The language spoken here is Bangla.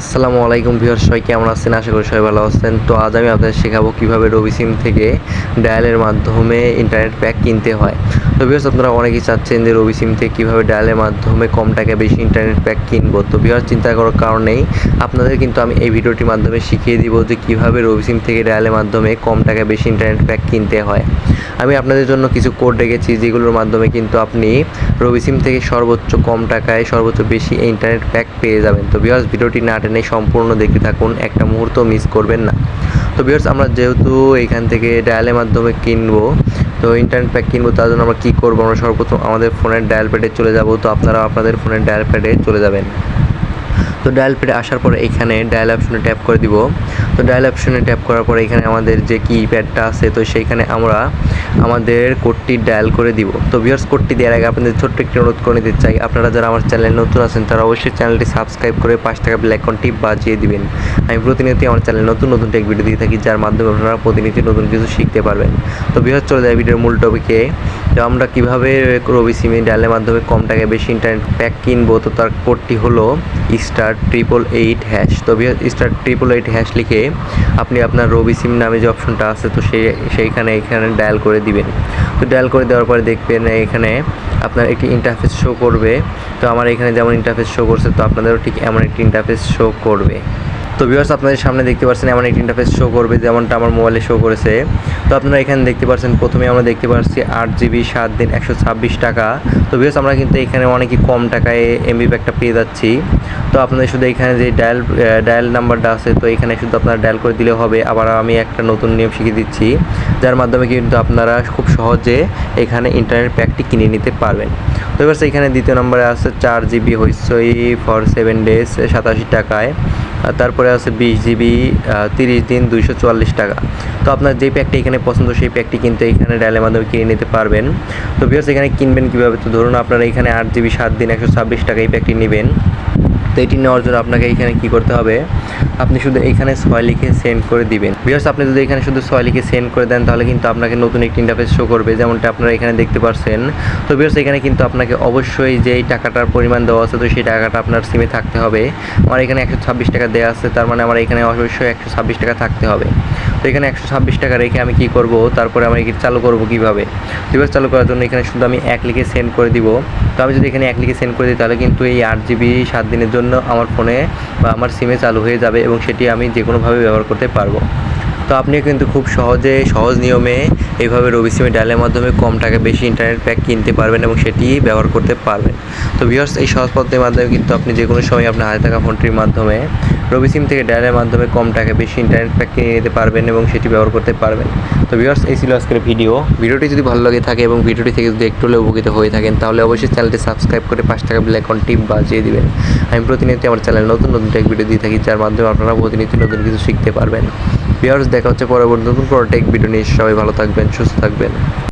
আসসালামু আলাইকুম ভিউয়ার সবাই কেমন আছেন? আশা করি সবাই ভালো আছেন। তো আজ আমি আপনাদের শেখাবো কীভাবে রবি সিম থেকে ডায়ালের মাধ্যমে ইন্টারনেট প্যাক কিনতে হয়। তো ভিউয়ার্স, আপনারা অনেকেই চাচ্ছেন যে রবি সিম থেকে কীভাবে ডায়ালের মাধ্যমে কম টাকায় বেশি ইন্টারনেট প্যাক কিনবো। তো ভিউয়ার্স, চিন্তা করার কারণ নেই। আপনাদের কিন্তু আমি এই ভিডিওটির মাধ্যমে শিখিয়ে দিব যে কীভাবে রবি সিম থেকে ডায়ালের মাধ্যমে কম টাকায় বেশি ইন্টারনেট প্যাক কিনতে হয়। আমি আপনাদের জন্য কিছু কোড রেখেছি, যেগুলোর মাধ্যমে কিন্তু আপনি রবি সিম থেকে সর্বোচ্চ কম টাকায় সর্বোচ্চ বেশি ইন্টারনেট প্যাক পেয়ে যাবেন। তো ভিউয়ার্স, ভিডিওটি না টেনে সম্পূর্ণ দেখতে থাকুন, একটা মুহূর্ত মিস করবেন না। তো বিয়ার্স আমরা যেহেতু এখান থেকে ডায়ালের মাধ্যমে কিনবো, তো ইন্টারনেট প্যাক কিনবো, তার জন্য আমরা কী করব? আমরা সর্বপ্রথম আমাদের ফোনের ডায়াল প্যাডে চলে যাব, তো আপনারা আপনাদের ফোনের ডায়াল প্যাডে চলে যাবেন। তো ডায়াল প্যাডে আসার পরে এখানে ডায়াল অপশনে ট্যাপ করে দিব। তো ডায়াল অপশনে ট্যাপ করার পরে এখানে আমাদের যে কিপ্যাডটা আছে, তো সেইখানে আমরা আমাদের কোডটি ডায়াল করে দিব। তো ভিউয়ার্স কোডটি দেওয়ার আগে আপনাদের ছোট্ট একটি অনুরোধ করে নিতে চাই। আপনারা যারা আমার চ্যানেল নতুন আছেন, তারা অবশ্যই চ্যানেলটি সাবস্ক্রাইব করে পাঁচ টাকা বেল আইকনটি বাজিয়ে দিবেন। আমি প্রতিনিয়ত আমার চ্যানেল নতুন নতুন টেক ভিডিও দিয়ে থাকি, যার মাধ্যমে আপনারা প্রতিনিয়ত নতুন কিছু শিখতে পারবেন। তো ভিউয়ার্স চলে যায় ভিডিওর মূল টপিকে তো আমরা কীভাবে রবি সিমে ডায়ালের মাধ্যমে কম টাকায় বেশি ইন্টারনেট প্যাক কিনবো? তো তার কোডটি হলো স্টার ট্রিপল এইট হ্যাশ তো স্টার ট্রিপল এইট হ্যাশ লিখে আপনি আপনার রবি সিম নামে যে অপশনটা আছে, তো সেই সেইখানে এখানে ডায়াল করে দিবেন। তো ডায়াল করে দেওয়ার পরে দেখবেন এখানে আপনার একটি ইন্টারফেস শো করবে। তো আমার এখানে যেমন ইন্টারফেস শো করছে, তো আপনাদেরও ঠিক এমন একটি ইন্টারফেস শো করবে। তো ভিউয়ার্স আপনাদের সামনে দেখতে পাচ্ছেন এমন একটি ইন্টারফেস শো করবে, যেমনটা আমার মোবাইলে শো করেছে। তো আপনারা এখানে দেখতে পাচ্ছেন, প্রথমে আমরা দেখতে পাচ্ছি আট জিবি সাত দিন, একশো ছাব্বিশ টাকা। তো ভিউয়ার্স আমরা কিন্তু এখানে অনেকই কম টাকায় এমবি প্যাকটা পেয়ে যাচ্ছি। তো আপনাদের শুধু এখানে যে ডায়াল ডায়াল নাম্বারটা আছে, তো এখানে শুধু আপনারা ডায়াল করে দিলে হবে। আবার আমি একটা নতুন নিয়ম শিখিয়ে দিচ্ছি, যার মাধ্যমে কিন্তু আপনারা খুব সহজে এখানে ইন্টারনেট প্যাকটি কিনে নিতে পারবেন। তো এবার এখানে দ্বিতীয় নম্বরে আছে চার জিবি হইসই ফর সেভেন ডেজ সাতাশি টাকায়। তারপরে আছে বিশ জিবি তিরিশ দিন, দুইশো চুয়াল্লিশ টাকা। তো আপনার যে প্যাকটি এখানে পছন্দ, সেই প্যাকটি কিন্তু এখানে ডায়ালের মাধ্যমে কিনে নিতে পারবেন। তো বিকজ এখানে কিনবেন কীভাবে? তো ধরুন আপনারা এখানে আট জিবি, সাত দিন, একশো ছাব্বিশ টাকা এই প্যাকটি নেবেন। তো এটি নেওয়ার জন্য আপনাকে এখানে কি করতে হবে? আপনি শুধু এখানে ছয় লিখে সেন্ড করে দিবেন। বিকজ আপনি যদি এখানে শুধু ছয় লিখে সেন্ড করে দেন, তাহলে কিন্তু আপনাকে নতুন একটি ইন্টারফেস শো করবে, যেমনটা আপনারা এখানে দেখতে পাচ্ছেন তো বিকজ এখানে কিন্তু আপনাকে অবশ্যই যেই টাকাটার পরিমাণ দেওয়া আছে, তো সেই টাকাটা আপনার সিমে থাকতে হবে। আমার এখানে একশো ছাব্বিশ টাকা দেওয়া আছে, তার মানে আমার এখানে অবশ্যই একশো ছাব্বিশ টাকা থাকতে হবে। তো এখানে একশো ছাব্বিশ টাকা রেখে আমি কি করব? তারপরে আমি চালু করব কীভাবে? রিভার্স চালু করার জন্য এখানে শুধু আমি এক লিখে সেন্ড করে দিব। তো আমি যদি এখানে এক লিখে সেন্ড করে দিই, তাহলে কিন্তু এই আট জিবি সাত দিনের জন্য আমার ফোনে বা আমার সিমে চালু হয়ে যাবে এবং সেটি আমি যে কোনোভাবে ব্যবহার করতে পারব। তো আপনিও কিন্তু খুব সহজে, সহজ নিয়মে এইভাবে রবি সিমে ডায়ালের মাধ্যমে কম টাকা বেশি ইন্টারনেট প্যাক কিনতে পারবেন এবং সেটি ব্যবহার করতে পারবেন। তো ভিউয়ার্স এই সহজ পদ্ধতির মাধ্যমে কিন্তু আপনি যে কোনো সময় আপনার হাতে থাকা ফোনটির মাধ্যমে রবি সিম থেকে ডায়ালের মাধ্যমে কম টাকা বেশি ইন্টারনেট প্যাক কিনে নিতে পারবেন এবং সেটি ব্যবহার করতে পারবেন। তো ভিউয়ার্স এই ছিল আজকের ভিডিও ভিডিওটি যদি ভালো লাগে থাকে এবং ভিডিওটি থেকে যদি একটু হলেও উপকৃত হয়ে থাকেন, তাহলে অবশ্যই চ্যানেলটি সাবস্ক্রাইব করে পাঁচ টাকা বেল আইকন টিপ বাজিয়ে দিবেন। আমি প্রতিনিয়ত আমার চ্যানেল নতুন নতুন টেক ভিডিও দিয়ে থাকি, যার মাধ্যমে আপনারা প্রতিনিয়ত নতুন কিছু শিখতে পারবেন। ভিউয়ার্স দেখা হচ্ছে পরবর্তী নতুন কোনো টেক ভিডিও নিয়ে। সবাই ভালো থাকবেন সুস্থ থাকবেন।